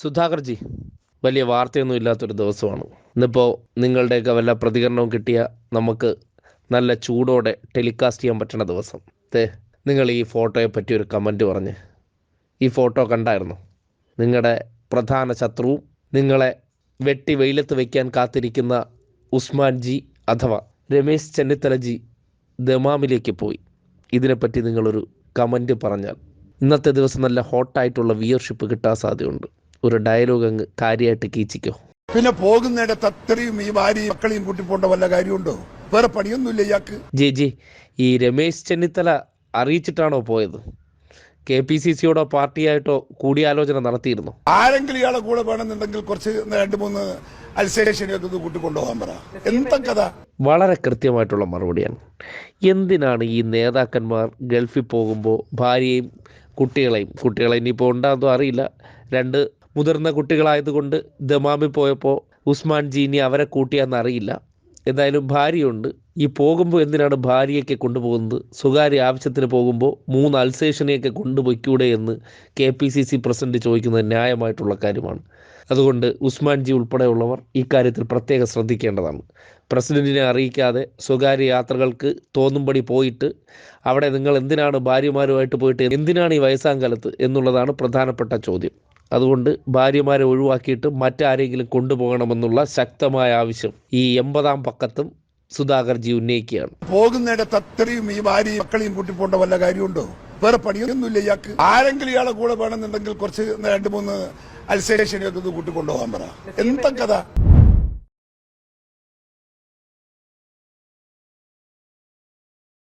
സുധാകർജി വലിയ വാർത്തയൊന്നും ഇല്ലാത്തൊരു ദിവസമാണ്. ഇന്നിപ്പോൾ നിങ്ങളുടെയൊക്കെ വല്ല പ്രതികരണവും കിട്ടിയ നമുക്ക് നല്ല ചൂടോടെ ടെലികാസ്റ്റ് ചെയ്യാൻ പറ്റുന്ന ദിവസം. തേ നിങ്ങൾ ഈ ഫോട്ടോയെ പറ്റി ഒരു കമന്റ് പറഞ്ഞ്. ഈ ഫോട്ടോ കണ്ടായിരുന്നു? നിങ്ങളുടെ പ്രധാന ശത്രുവും നിങ്ങളെ വെട്ടി വെയിലത്ത് വയ്ക്കാൻ കാത്തിരിക്കുന്ന ഉസ്മാൻ ജി അഥവാ രമേശ് ചെന്നിത്തല ജി ദമാമിലേക്ക് പോയി. ഇതിനെപ്പറ്റി നിങ്ങളൊരു കമന്റ് പറഞ്ഞാൽ ഇന്നത്തെ ദിവസം നല്ല ഹോട്ടായിട്ടുള്ള വ്യൂവർഷിപ്പ് കിട്ടാൻ സാധ്യതയുണ്ട്. ഒരു ഡയലോഗ് അങ്ങ് കാര്യമായിട്ട് കീച്ചിക്കോ. പിന്നെ പോകുന്നിടത്ത് അത്രയും ഈ ഭാര്യയും മക്കളെയും കൂട്ടി പോകേണ്ട വല്ല കാര്യമുണ്ടോ? വേറെ പണിയൊന്നുമില്ല ഇയാൾക്ക്. ജി ജി. ഈ രമേശ് ചെന്നിത്തല അറിയിച്ചിട്ടാണോ പോയത്? കെ പി സി സിയോടോ പാർട്ടിയായിട്ടോ കൂടിയാലോചന നടത്തിയിരുന്നു? ആരെങ്കിലും ഇയാളെ കൂടെ വേണമെന്നുണ്ടെങ്കിൽ കുറച്ച് രണ്ട് മൂന്ന് അൽസേഷനെയൊക്കെ ഒന്ന് കൂട്ടി കൊണ്ടുപോകാൻ പറ. എന്താ കഥ. വളരെ കൃത്യമായിട്ടുള്ള മറുപടിയാണ്. എന്തിനാണ് ഈ നേതാക്കന്മാർ ഗൾഫിൽ പോകുമ്പോൾ ഭാര്യയും കുട്ടികളെയും കുട്ടികളെ ഇനിയിപ്പോൾ ഉണ്ടാകുന്നോ അറിയില്ല. രണ്ട് മുതിർന്ന കുട്ടികളായതുകൊണ്ട് ദമാമിൽ പോയപ്പോൾ ഉസ്മാൻ ജീനി അവരെ കൂട്ടിയാന്ന് അറിയില്ല. എന്തായാലും ഭാര്യയുണ്ട്. ഈ പോകുമ്പോൾ എന്തിനാണ് ഭാര്യയൊക്കെ കൊണ്ടുപോകുന്നത്? സ്വകാര്യ ആവശ്യത്തിന് പോകുമ്പോൾ മൂന്ന് അൽസേഷനെയൊക്കെ കൊണ്ടുപോയിക്കൂടെ എന്ന് K P C C president ചോദിക്കുന്നത് ന്യായമായിട്ടുള്ള കാര്യമാണ്. അതുകൊണ്ട് ഉസ്മാൻ ജി ഉൾപ്പെടെയുള്ളവർ ഇക്കാര്യത്തിൽ പ്രത്യേകം ശ്രദ്ധിക്കേണ്ടതാണ്. പ്രസിഡന്റിനെ അറിയിക്കാതെ സ്വകാര്യ യാത്രകൾക്ക് തോന്നുംപടി പോയിട്ട് അവിടെ നിങ്ങൾ എന്തിനാണ് ഭാര്യമാരുമായിട്ട് പോയിട്ട് എന്തിനാണ് ഈ വയസ്സാം കാലത്ത് എന്നുള്ളതാണ് പ്രധാനപ്പെട്ട ചോദ്യം. അതുകൊണ്ട് ഭാര്യമാരെ ഒഴിവാക്കിയിട്ട് മറ്റാരെങ്കിലും കൊണ്ടുപോകണമെന്നുള്ള ശക്തമായ ആവശ്യം ഈ എൺപതാം പക്കത്തും സുധാകർജി ഉന്നയിക്കുകയാണ്. പോകുന്നിടത്ത് അത്രയും ഈ ഭാര്യയും മക്കളെയും കൂട്ടി പോകേണ്ട വല്ല കാര്യമുണ്ടോ? വേറെ പണിയൊന്നുമില്ല ഇയാൾക്ക്. ആരെങ്കിലും ഇയാളെ കൂടെ വേണമെന്നുണ്ടെങ്കിൽ കുറച്ച് രണ്ട് മൂന്ന് അൽസേഷനെയൊക്കെ കൂട്ടിക്കൊണ്ടുപോകാൻ കൂട്ടി കൊണ്ടുപോകാൻ പറ. എന്താ കഥ.